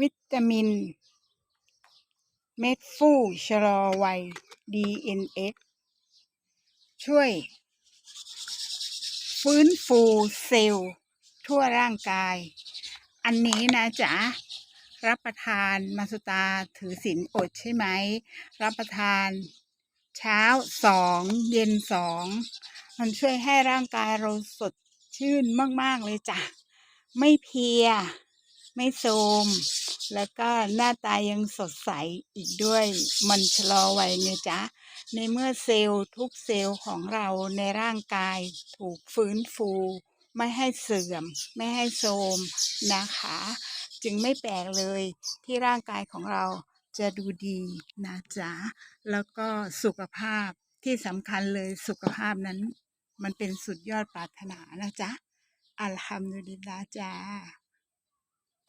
วิตามิน เม็ดฟูชะลอวัย DNX ช่วย ฟื้นฟูเซลล์ทั่วร่างกาย อันนี้นะจ๊ะ รับประทานมาสุตาถือศีลอดใช่ไหม รับประทานเช้าสองเย็นสองมันช่วยให้ร่างกายเราสดชื่นมาก ๆ เลยจ้ะ ไม่เพีย ไม่โทรมแล้วก็หน้าตายังสดใสอีกด้วย มันชะลอวัยไงจ๊ะ ในเมื่อเซลล์ทุกเซลล์ของเราในร่างกายถูกฟื้นฟู ไม่ให้เสื่อม ไม่ให้โทรมนะคะ จึงไม่แปลกเลยที่ร่างกายของเราจะดูดีนะจ๊ะ แล้วก็สุขภาพที่สำคัญเลยสุขภาพนั้น มันเป็นสุดยอดปรารถนานะจ๊ะ อัลฮัมดุลิลลาห์จ้า